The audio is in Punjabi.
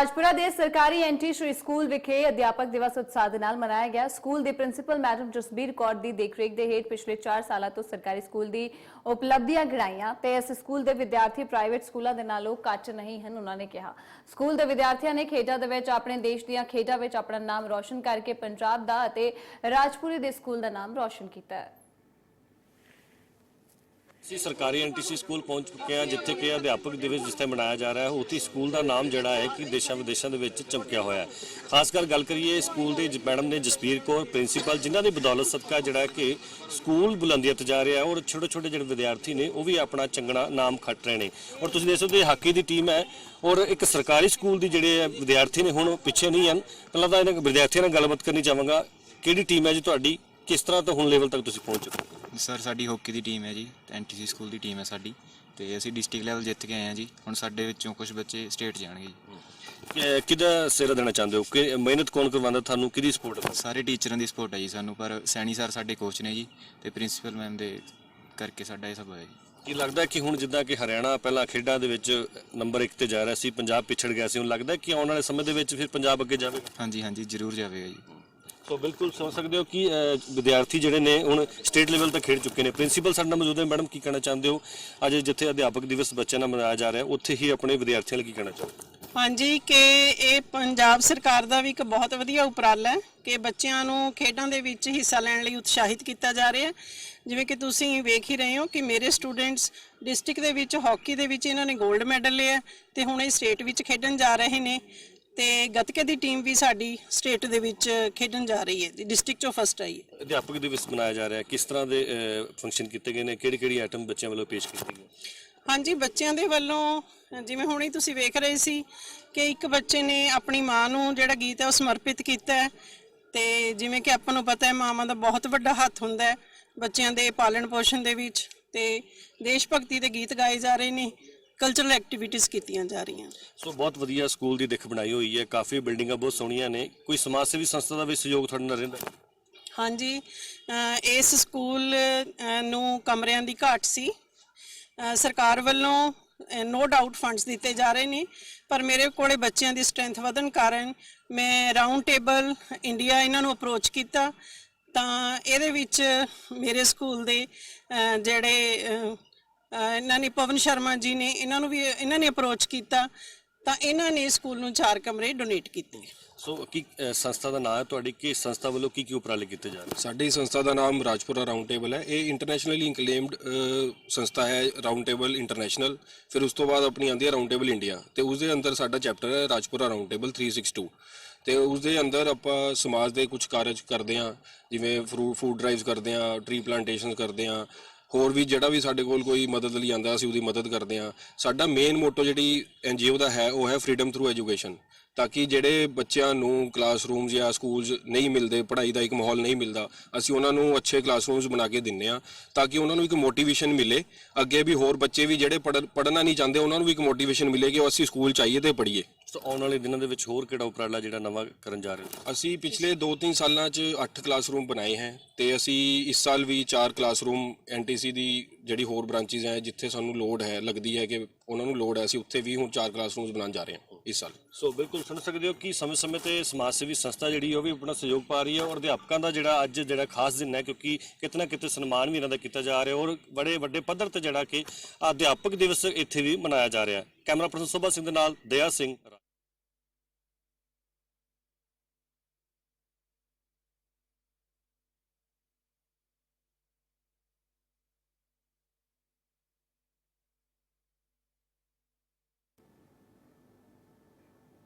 ਰਾਜਪੁਰਾ ਦੇ ਸਰਕਾਰੀ ਐਂਟੀ ਸ਼੍ਰੀ ਸਕੂਲ ਵਿਖੇ ਅਧਿਆਪਕ ਦਿਵਸ ਉਤਸ਼ਾਹ ਦੇ ਨਾਲ ਮਨਾਇਆ ਗਿਆ। ਸਕੂਲ ਦੇ ਪ੍ਰਿੰਸੀਪਲ ਮੈਡਮ ਜਸਬੀਰ ਕੌਰ ਦੀ ਦੇਖਰੇਖ ਦੇ ਹੇਠ ਪਿਛਲੇ 4 ਸਾਲਾਂ ਤੋਂ ਸਰਕਾਰੀ ਸਕੂਲ ਦੀ ਉਪਲਬਧੀਆਂ ਗਿਣਾਈਆਂ ਤੇ ਇਸ ਸਕੂਲ ਦੇ ਵਿਦਿਆਰਥੀ ਪ੍ਰਾਈਵੇਟ ਸਕੂਲਾਂ ਦੇ ਨਾਲੋਂ ਘੱਟ ਨਹੀਂ ਹਨ, ਉਹਨਾਂ ਨੇ ਕਿਹਾ। ਸਕੂਲ ਦੇ ਵਿਦਿਆਰਥੀਆਂ ਨੇ ਖੇਡਾਂ ਦੇ ਵਿੱਚ ਆਪਣੇ ਦੇਸ਼ ਦੀਆਂ ਖੇਡਾਂ ਵਿੱਚ ਆਪਣਾ ਨਾਮ ਰੌਸ਼ਨ ਕਰਕੇ ਪੰਜਾਬ ਦਾ ਅਤੇ ਰਾਜਪੁਰੇ ਦੇ ਸਕੂਲ ਦਾ ਨਾਮ ਰੌਸ਼ਨ ਕੀਤਾ ਹੈ। ਅਸੀਂ ਸਰਕਾਰੀ ਐਨਟੀਸੀ ਸਕੂਲ ਪਹੁੰਚ ਚੁੱਕੇ ਹਾਂ ਜਿੱਥੇ ਕਿ ਅਧਿਆਪਕ ਦਿਵਸ ਜਿਸ ਤੇ ਮਨਾਇਆ ਜਾ ਰਿਹਾ ਹੈ, ਉੱਥੇ ਸਕੂਲ ਦਾ ਨਾਮ ਜਿਹੜਾ ਹੈ ਕਿ ਦੇਸ਼ਾਂ ਵਿਦੇਸ਼ਾਂ ਦੇ ਵਿੱਚ ਚਮਕਿਆ ਹੋਇਆ ਹੈ। ਖਾਸ ਕਰ ਗੱਲ ਕਰੀਏ, ਸਕੂਲ ਦੇ ਮੈਡਮ ਨੇ ਜਸਪੀਰ ਕੌਰ, ਪ੍ਰਿੰਸੀਪਲ, ਜਿਨ੍ਹਾਂ ਦੀ ਬਦੌਲਤ ਸਦਕਾ ਜਿਹੜਾ ਹੈ ਕਿ ਸਕੂਲ ਬੁਲੰਦੀਆਂ ਤੇ ਜਾ ਰਿਹਾ ਹੈ, ਔਰ ਛੋਟੇ ਛੋਟੇ ਜਿਹੜੇ ਵਿਦਿਆਰਥੀ ਨੇ, ਉਹ ਵੀ ਆਪਣਾ ਚੰਗਣਾ ਨਾਮ ਖੱਟ ਰਹੇ ਨੇ। ਔਰ ਤੁਸੀਂ ਦੇਖ ਸਕਦੇ ਹੋ ਹਾਕੀ ਦੀ ਟੀਮ ਹੈ, ਔਰ ਇੱਕ ਸਰਕਾਰੀ ਸਕੂਲ ਦੀ ਜਿਹੜੇ ਵਿਦਿਆਰਥੀ ਨੇ, ਹੁਣ ਪਿੱਛੇ ਨਹੀਂ ਹਨ। ਪਹਿਲਾਂ ਤਾਂ ਇਹਨਾਂ ਵਿਦਿਆਰਥੀਆਂ ਨਾਲ ਗੱਲਬਾਤ ਕਰਨੀ ਚਾਹਾਂਗਾ, ਕਿਹੜੀ ਟੀਮ ਹੈ ਜੀ ਤੁਹਾਡੀ, ਕਿਸ ਤਰ੍ਹਾਂ ਤੋਂ ਹੁਣ ਲੈਵਲ ਤੱਕ ਤੁਸੀਂ ਪਹੁੰਚ ਚੁੱਕੇ ਹੋ? ਸਰ ਸਾਡੀ ਹਾਕੀ ਦੀ ਟੀਮ ਹੈ ਜੀ ਐਨਟੀਸੀ ਸਕੂਲ ਦੀ ਟੀਮ ਹੈ ਸਾਡੀ ਤੇ ਅਸੀਂ ਡਿਸਟ੍ਰਿਕਟ ਲੈਵਲ ਜਿੱਤ ਕੇ ਆਏ ਹਾਂ ਜੀ। ਹੁਣ ਸਾਡੇ ਵਿੱਚੋਂ ਕੁਝ ਬੱਚੇ ਸਟੇਟ ਜਾਣਗੇ ਜੀ। ਕਿ- ਕਿਹਦਾ ਸਿਰ ਦੇਣਾ ਚਾਹੁੰਦੇ ਹੋ? ਕਿ ਮਿਹਨਤ ਕੌਣ ਕਰਵਾਉਂਦਾ ਤੁਹਾਨੂੰ ਕਿਹਦੀ ਸਪੋਰਟ ਹੈ? ਸਾਰੇ ਟੀਚਰਾਂ ਦੀ ਸਪੋਰਟ ਹੈ ਜੀ ਸਾਨੂੰ ਪਰ ਸੈਣੀ ਸਰ ਸਾਡੇ ਕੋਚ ਨੇ ਜੀ ਤੇ ਪ੍ਰਿੰਸੀਪਲ ਮੈਮ ਦੇ ਕਰਕੇ ਸਾਡਾ ਇਹ ਸਭ ਹੋਇਆ ਜੀ। ਕੀ ਲੱਗਦਾ ਕਿ ਹੁਣ ਜਿੱਦਾਂ ਕਿ ਹਰਿਆਣਾ ਪਹਿਲਾਂ ਖੇਡਾਂ ਦੇ ਵਿੱਚ ਨੰਬਰ 1 ਤੇ ਜਾ ਰਿਹਾ ਸੀ ਪੰਜਾਬ ਪਿਛੜ ਗਿਆ ਸੀ ਹੁਣ ਲੱਗਦਾ ਕਿ ਆਉਣ ਵਾਲੇ ਸਮੇਂ ਦੇ ਵਿੱਚ ਫਿਰ ਪੰਜਾਬ ਅੱਗੇ ਜਾਵੇਗਾ ਹਾਂਜੀ ਹਾਂਜੀ ਜ਼ਰੂਰ ਜਾਵੇਗਾ ਜੀ। ਸੋ ਬਿਲਕੁਲ ਸਮਝ ਸਕਦੇ ਹੋ ਕਿ ਅਹ, ਵਿਦਿਆਰਥੀ ਜਿਹੜੇ ਨੇ ਹੁਣ ਸਟੇਟ ਲੈਵਲ ਤੱਕ ਖੇਡ ਚੁੱਕੇ ਨੇ। ਪ੍ਰਿੰਸੀਪਲ ਸਾਡੇ ਨਾਲ ਮੌਜੂਦ ਹੈ। ਮੈਡਮ ਕੀ ਕਹਿਣਾ ਚਾਹੁੰਦੇ ਹੋ? ਅੱਜ ਜਿੱਥੇ ਅਧਿਆਪਕ ਦਿਵਸ ਬੱਚਿਆਂ ਨਾਲ ਮਨਾਇਆ ਜਾ ਰਿਹਾ ਉੱਥੇ ਹੀ ਆਪਣੇ ਵਿਦਿਆਰਥੀਆਂ ਲਈ ਕੀ ਕਹਿਣਾ ਚਾਹੋਗੇ? ਹਾਂਜੀ ਕਿ ਇਹ ਪੰਜਾਬ ਸਰਕਾਰ ਦਾ ਵੀ ਇੱਕ ਬਹੁਤ ਵਧੀਆ ਉਪਰਾਲਾ ਹੈ ਕਿ ਬੱਚਿਆਂ ਨੂੰ ਖੇਡਾਂ ਦੇ ਵਿੱਚ ਹਿੱਸਾ ਲੈਣ ਲਈ ਉਤਸ਼ਾਹਿਤ ਕੀਤਾ ਜਾ ਰਿਹਾ ਹੈ। ਜਿਵੇਂ ਕਿ ਤੁਸੀਂ ਵੇਖ ਹੀ ਰਹੇ ਹੋ ਕਿ ਮੇਰੇ ਸਟੂਡੈਂਟਸ ਡਿਸਟ੍ਰਿਕਟ ਦੇ ਵਿੱਚ ਹਾਕੀ ਦੇ ਵਿੱਚ ਇਹਨਾਂ ਨੇ 골ਡ ਮੈਡਲ ਲਿਆ ਤੇ ਹੁਣ ਇਹ ਸਟੇਟ ਵਿੱਚ ਖੇਡਣ ਜਾ ਰਹੇ ਨੇ। ਤੇ ਗੱਤਕੇ ਦੀ ਟੀਮ ਵੀ ਸਾਡੀ ਸਟੇਟ ਦੇ ਵਿੱਚ ਖੇਡਣ ਜਾ ਰਹੀ ਹੈ ਡਿਸਟ੍ਰਿਕਟ ਚੋਂ ਫਸਟ ਆਈ ਹੈ। ਅਧਿਆਪਕ ਦਿਵਸ ਮਨਾਇਆ ਜਾ ਰਿਹਾ ਹੈ ਕਿਸ ਤਰ੍ਹਾਂ ਦੇ ਫੰਕਸ਼ਨ ਕੀਤੇ ਗਏ ਨੇ ਕਿਹੜੀ ਕਿਹੜੀ ਆਈਟਮ ਬੱਚਿਆਂ ਵੱਲੋਂ ਪੇਸ਼ ਕੀਤੀ ਗਈ? ਹਾਂਜੀ ਬੱਚਿਆਂ ਦੇ ਵੱਲੋਂ ਜਿਵੇਂ ਹੁਣੇ ਤੁਸੀਂ ਵੇਖ ਰਹੇ ਸੀ ਕਿ ਇੱਕ ਬੱਚੇ ਨੇ ਆਪਣੀ ਮਾਂ ਨੂੰ ਜਿਹੜਾ ਗੀਤ ਹੈ ਉਹ ਸਮਰਪਿਤ ਕੀਤਾ ਹੈ ਤੇ ਜਿਵੇਂ ਕਿ ਆਪਾਂ ਨੂੰ ਪਤਾ ਹੈ ਮਾਵਾਂ ਦਾ ਬਹੁਤ ਵੱਡਾ ਹੱਥ ਹੁੰਦਾ ਹੈ ਬੱਚਿਆਂ ਦੇ ਪਾਲਣ ਪੋਸ਼ਣ ਦੇ ਵਿੱਚ ਤੇ ਦੇਸ਼ ਭਗਤੀ ਦੇ ਗੀਤ ਗਾਏ ਜਾ ਰਹੇ ਨੇ। ਕਲਚਰਲ ਐਕਟੀਵਿਟੀਜ਼ ਕੀਤੀਆਂ ਜਾ ਰਹੀਆਂ। ਸੋ ਬਹੁਤ ਵਧੀਆ ਸਕੂਲ ਦੀ ਦਿੱਖ ਬਣਾਈ ਹੋਈ ਹੈ। ਕਾਫੀ ਬਿਲਡਿੰਗਾਂ ਬਹੁਤ ਸੋਹਣੀਆਂ ਨੇ। ਕੋਈ ਸਮਾਜ ਸੇਵੀ ਸੰਸਥਾ ਦਾ ਵੀ ਸਹਿਯੋਗ ਤੁਹਾਡੇ ਨਾਲ ਰਹਿੰਦਾ? ਹੈ? ਹਾਂਜੀ ਅ, ਇਸ ਸਕੂਲ ਅ, ਨੂੰ ਕਮਰਿਆਂ ਦੀ ਘਾਟ ਸੀ। ਅ, ਸਰਕਾਰ ਵੱਲੋਂ ਨੋ ਡਾਊਟ ਫੰਡਸ ਦਿੱਤੇ ਜਾ ਰਹੇ ਨੇ। ਪਰ ਮੇਰੇ ਕੋਲੇ ਬੱਚਿਆਂ ਦੀ ਸਟਰੈਂਥ ਵਧਣ ਕਾਰਨ ਮੈਂ ਰਾਉਂਡ ਟੇਬਲ ਇੰਡੀਆ ਇਹਨਾਂ ਨੂੰ ਅਪਰੋਚ ਕੀਤਾ। ਤਾਂ ਇਹਦੇ ਵਿੱਚ ਮੇਰੇ ਸਕੂਲ ਦੇ ਅ, ਜਿਹੜੇ ਅ, ਇਹਨਾਂ ਨੇ ਪਵਨ ਸ਼ਰਮਾ ਜੀ ਨੇ ਇਹਨਾਂ ਨੂੰ ਵੀ ਇਹਨਾਂ ਨੇ ਅਪਰੋਚ ਕੀਤਾ ਤਾਂ ਇਹਨਾਂ ਨੇ ਸਕੂਲ ਨੂੰ ਚਾਰ ਕਮਰੇ ਡੋਨੇਟ ਕੀਤੇ। ਸੋ ਕੀ ਸੰਸਥਾ ਦਾ ਨਾਮ ਹੈ ਤੁਹਾਡੀ? ਕਿ ਸੰਸਥਾ ਵੱਲੋਂ ਕੀ ਕੀ ਉਪਰਾਲੇ ਕੀਤੇ ਜਾ ਰਹੇ? ਸਾਡੀ ਸੰਸਥਾ ਦਾ ਨਾਮ ਰਾਜਪੁਰਾ ਰਾਉਂਡ ਟੇਬਲ ਹੈ। ਇਹ ਇੰਟਰਨੈਸ਼ਨਲੀ ਇਨਕਲੇਮਡ ਸੰਸਥਾ ਹੈ ਰਾਉਂਡ ਟੇਬਲ ਇੰਟਰਨੈਸ਼ਨਲ ਫਿਰ ਉਸ ਤੋਂ ਬਾਅਦ ਆਪਣੀ ਆਉਂਦੀ ਹੈ ਰਾਉਂਡ ਟੇਬਲ ਇੰਡੀਆ ਤੇ ਉਸ ਦੇ ਅੰਦਰ ਸਾਡਾ ਚੈਪਟਰ ਹੈ ਰਾਜਪੁਰਾ ਰਾਉਂਡ ਟੇਬਲ 362 ਤੇ ਉਸ ਦੇ ਅੰਦਰ ਆਪਾਂ ਸਮਾਜ ਦੇ ਕੁਝ ਕਾਰਜ ਕਰਦੇ ਹਾਂ। ਜਿਵੇਂ ਫਰੂਟ ਫੂਡ ਡਰਾਈਵਸ ਕਰਦੇ ਹਾਂ ਟਰੀ ਪਲਾਂਟੇਸ਼ਨਸ ਕਰਦੇ ਹਾਂ। ਹੋਰ ਵੀ ਜਿਹੜਾ ਵੀ ਸਾਡੇ ਕੋਲ ਕੋਈ ਮਦਦ ਲਈ ਆਂਦਾ ਅਸੀਂ ਉਹਦੀ ਮਦਦ ਕਰਦੇ ਹਾਂ। ਸਾਡਾ ਮੇਨ ਮੋਟੋ ਜਿਹੜੀ ਐਨਜੀਓ ਦਾ ਹੈ, ਉਹ ਹੈ ਫਰੀडम ਥਰੂ ਐਜੂਕੇਸ਼ਨ ਤਾਂ ਕਿ ਜਿਹੜੇ ਬੱਚਿਆਂ ਨੂੰ ਕਲਾਸਰੂਮਸ ਜਾਂ ਸਕੂਲਸ ਨਹੀਂ ਮਿਲਦੇ ਪੜ੍ਹਾਈ ਦਾ ਇੱਕ ਮਾਹੌਲ ਨਹੀਂ ਮਿਲਦਾ ਅਸੀਂ ਉਹਨਾਂ ਨੂੰ ਅੱਛੇ ਕਲਾਸਰੂਮਸ ਬਣਾ ਕੇ ਦਿੰਨੇ ਆ ਤਾਂ ਕਿ ਉਹਨਾਂ ਨੂੰ ਇੱਕ ਮੋਟੀਵੇਸ਼ਨ ਮਿਲੇ। ਅੱਗੇ ਵੀ ਹੋਰ ਬੱਚੇ ਵੀ ਜਿਹੜੇ ਪੜ੍ਹਨ- ਨਹੀਂ ਚਾਹੁੰਦੇ ਉਹਨਾਂ ਨੂੰ ਵੀ ਇੱਕ ਮੋਟੀਵੇਸ਼ਨ ਮਿਲੇ ਕਿ ਉਹ ਅਸੀਂ ਸਕੂਲ ਚਾਹੀਏ ਤੇ ਪੜ੍ਹੀਏ। ਸੋ ਆਉਣ ਵਾਲੇ ਦਿਨਾਂ ਦੇ ਵਿੱਚ ਹੋਰ ਕਿਹੜਾ ਉਪਰਾਲਾ ਜਿਹੜਾ ਨਵਾਂ ਕਰਨ ਜਾ ਰਹੇ ਹੋ? ਅਸੀਂ ਪਿਛਲੇ 2-3 ਸਾਲਾਂ 'ਚ 8 ਕਲਾਸਰੂਮ ਬਣਾਏ ਹੈ ਤੇ ਅਸੀਂ ਇਸ ਸਾਲ ਵੀ 4 ਕਲਾਸਰੂਮ ਐਨਟੀਸੀ ਦੀ ਜਿਹੜੀ ਹੋਰ ਬ੍ਰਾਂਚੀਜ਼ ਹੈ ਜਿੱਥੇ ਸਾਨੂੰ ਲੋਡ ਹੈ ਲੱਗਦੀ ਹੈ ਕਿ ਉਹਨਾਂ ਨੂੰ ਲੋਡ ਹੈ ਅਸੀਂ ਉੱਥੇ ਵੀ ਹੁਣ 4 ਕਲਾਸਰੂਮਸ ਬਣਾਉਣ ਜਾ ਰਹੇ ਹਾਂ। ਇਸ ਸਾਲ। ਸੋ ਬਿਲਕੁਲ ਸੁਣ ਸਕਦੇ ਹੋ ਕਿ ਸਮੇਂ-ਸਮੇਂ ਤੇ ਸਮਾਜ ਸੇਵੀ ਸੰਸਥਾ ਜਿਹੜੀ ਉਹ ਵੀ ਆਪਣਾ ਸਹਿਯੋਗ ਪਾ ਰਹੀ ਹੈ ਔਰ ਅਧਿਆਪਕਾਂ ਦਾ ਜਿਹੜਾ ਅੱਜ ਜਿਹੜਾ ਖਾਸ ਦਿਨ ਹੈ ਕਿਉਂਕਿ ਕਿਤੇ ਨਾ ਕਿਤੇ ਸਨਮਾਨ ਵੀ ਇਹਨਾਂ ਦਾ ਕੀਤਾ ਜਾ ਰਿਹਾ ਔਰ ਬੜੇ ਵੱਡੇ ਪੱਧਰ ਤੇ ਜਿਹੜਾ ਕਿ ਅਧਿਆਪਕ ਦਿਵਸ ਇੱਥੇ ਵੀ ਮਨਾਇਆ ਜਾ ਰਿਹਾ ਹੈ। ਕੈਮਰਾ ਪਰਸਨ ਸੋਭਾ ਸਿੰਘ ਦੇ ਨਾਲ ਦਇਆ ਸਿੰਘ